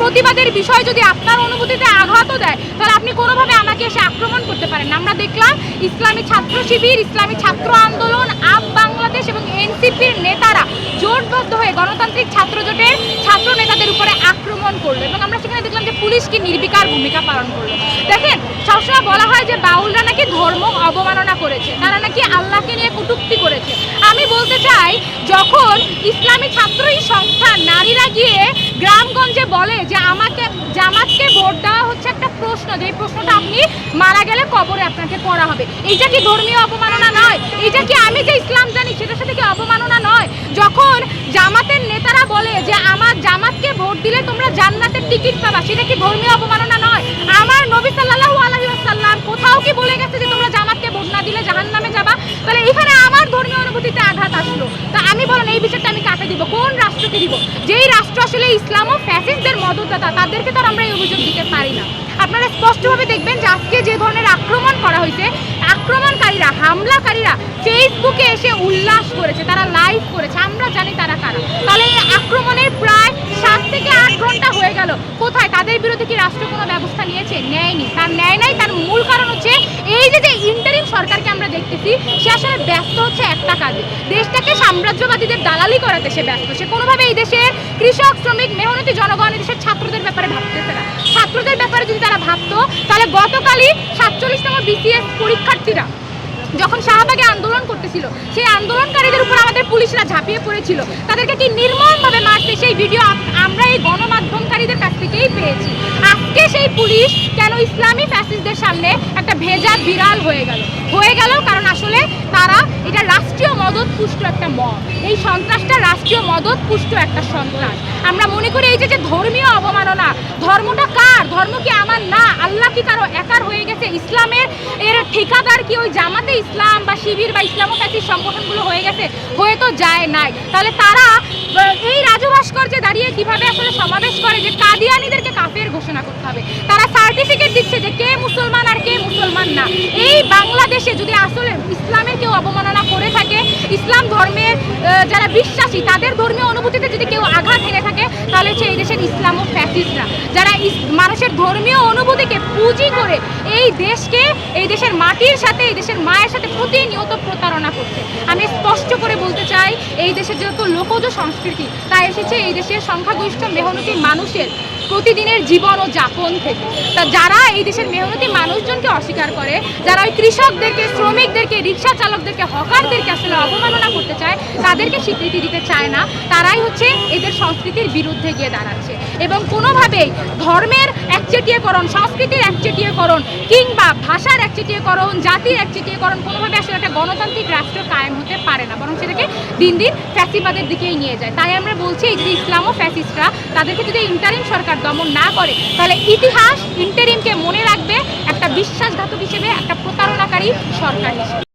প্রতিবাদের বিষয় যদি আপনার অনুভূতিতে আঘাতও দেয়, তাহলে আপনি কোনোভাবে আমাকে এসে আক্রমণ করতে পারেন। আমরা দেখলাম ইসলামী ছাত্র শিবির, ইসলামী ছাত্র আন্দোলন আপ বাংলাদেশ এবং এনসিপির নেতারা জোটবদ্ধ হয়ে গণতান্ত্রিক ছাত্র জোটের ছাত্র নেতাদের উপরে আক্রমণ করল এবং আমরা সেখানে দেখলাম যে পুলিশ কি নির্বিকার ভূমিকা পালন করল। দেখেন সবসময় বলা হয় যে বাউলরা নাকি ধর্ম অবমাননা করেছে। তারা নাকি আল্লাহকে নিয়ে কটূক্তি করেছে। আমি বলতে চাই, যখন ইসলামী ছাত্রই সংস্থা নারীরা গিয়ে গ্রামগঞ্জে বলে যে আমাকে জামাতকে ভোট দেওয়া হচ্ছে একটা প্রশ্ন, যে প্রশ্নটা আপনি মারা গেলে কবরে আপনাকে পড়া হবে। এইটা কি ধর্মীয় অপমাননা নয়? এইটা কি আমি যে ইসলাম জানি, সেটার সাথে কি অপমাননা নয়? যখন জামাতের নেতারা বলে যে আমার জামাতকে ভোট দিলে তোমরা জান্নাতের টিকিট পাবা, সেটা কি ধর্মীয় অপমাননা নয় আমার নবী সাল্লাল্লাহু আলাইহি ওয়াসাল্লাম কোথাও কি বলে গেছে যে তোমরা জামাতকে ভোট না দিলে জাহান্নামে যাবা তাহলে এখানে আমার ধর্মীয় অনুভূতিতে আঘাত আসলো তা আমি বলেন এই বিষয়টা আমি কোন রাষ্ট্রকে দিব? যেই রাষ্ট্র আসলে ইসলাম ও ফ্যাসিস্টদের মদতদাতা, তাদেরকে তো আমরা এই অভিযোগ দিতে পারি না। আপনারা স্পষ্টভাবে দেখবেন যে আজকে যে ধরনের আক্রমণ করা হয়েছে, আক্রমণকারীরা, হামলাকারীরা ফেসবুকে এসে উল্লাস করেছে, তারা লাইভ করেছে, আমরা জানি তারা কারা। তাহলে এই আক্রমণের প্রায় সাত থেকে আট ঘণ্টা হয়ে গেল। কোথায়? তাদের বিরুদ্ধে কি রাষ্ট্র কোনো ব্যবস্থা নিয়েছে? নেয়নি। তার নেয় নাই, তার মূল কারণ হচ্ছে এই যে যে ইন্টারিম সরকারকে আমরা দেখতেছি, সে আসলে ব্যস্ত হচ্ছে একটা কাজে। দেশটাকে সাম্রাজ্যবাদীদের দালালি করাতে সে ব্যস্ত। সে কোনোভাবে এই দেশের কৃষক, শ্রমিক, মেহনতি জনগণ দেশের ছাত্রদের ব্যাপারে ভাবতেছে না। ছাত্রদের ব্যাপারে যদি তারা ভাবতো, তাহলে গতকালই সাতচল্লিশতম বিসিএস পরীক্ষার্থীরা যখন শাহবাগে আন্দোলন করতেছিল, সেই আন্দোলনকারীদের উপর আমাদের পুলিশরা ঝাঁপিয়ে পড়েছিল। তাদেরকে কি নির্মমভাবে মারছে সেই ভিডিও আমরা এই গণমাধ্যমকারীদের কাছ থেকেই পেয়েছি। আজকে সেই পুলিশ ইসলামী ফ্যাসিস্টদের সামনে একটা ভেজা বিড়াল হয়ে গেল। হয়ে গেল কারণ আসলে তারা এটা রাষ্ট্রীয় মদত পুষ্ট একটা মব এই সন্ত্রাসটা রাষ্ট্রীয় মদত পুষ্ট একটা সন্ত্রাস। আমরা মনে করি এই যে যে ধর্মীয় অবমাননা, ধর্মটা কার? ধর্ম কি আমার? না। আল্লাহ কি কারও একার হয়ে গেছে? ইসলামের এর ঠিকাদার কি ওই জামাতে ইসলাম বা শিবির বা ইসলামোপ্যাথির সংগঠনগুলো হয়ে গেছে? হয়ে তো যায় নাই। তাহলে তারা, এই রাজু ভাস্কর্যে দাঁড়িয়ে কীভাবে আসলে সমাবেশ করে যে কাদিয়ানিদেরকে কাফের ঘোষণা করতে হবে? তারা সার্টিফিকেট দিচ্ছে যে কে মুসলমান আর কে মুসলমান না। এই বাংলাদেশে যদি আসলে ইসলামের কেউ অবমাননা করে থাকে, ইসলাম ধর্মের যারা বিশ্বাসী, তাদের ধর্মীয় অনুভূতিতে যদি কেউ আঘাত এনে থাকে, তাহলে হচ্ছে এই দেশের ইসলাম ও ফ্যাসিস্টরা যারা মানুষের ধর্মীয় অনুভূতিকে পুঁজি করে এই দেশকে, এই দেশের মাটির সাথে, এই দেশের মায়ের সাথে প্রতিনিয়ত প্রতারণা করছে আমি স্পষ্ট করে বলতে চাই এই দেশের যেহেতু লোকজ সংস্কৃতি তা এসেছে এই দেশের সংখ্যাগরিষ্ঠ মেহনতি মানুষের প্রতিদিনের জীবন ও যাপন থেকে। তা যারা এই দেশের মেহনতি মানুষজনকে অস্বীকার করে, যারা ওই কৃষকদেরকে, শ্রমিকদেরকে, রিক্সা চালকদেরকে, হকারদেরকে আসলে অবমাননা করতে চায়, তাদেরকে স্বীকৃতি দিতে চায় না, তারাই হচ্ছে এদের সংস্কৃতির বিরুদ্ধে গিয়ে দাঁড়াচ্ছে। এবং কোনোভাবেই ধর্মের একচেটিয়াকরণ, সংস্কৃতির একচেটিয়াকরণ কিংবা ভাষার একচেটিয়াকরণ, জাতির একচেটিয়াকরণ কোনোভাবে আসলে একটা গণতান্ত্রিক রাষ্ট্র কায়েম হতে পারে না, বরং সেটাকে দিন দিন ফ্যাসিবাদের দিকেই নিয়ে যায়। তাই আমরা বলছি এই যে ইসলাম ও ফ্যাসিস্টরা, তাদেরকে যদি ইন্টারিম সরকার দমন না করে, তাহলে ইতিহাস ইন্টারিমকে মনে রাখবে একটা বিশ্বাসঘাতক হিসেবে, একটা প্রতারণাকারী সরকার হিসেবে।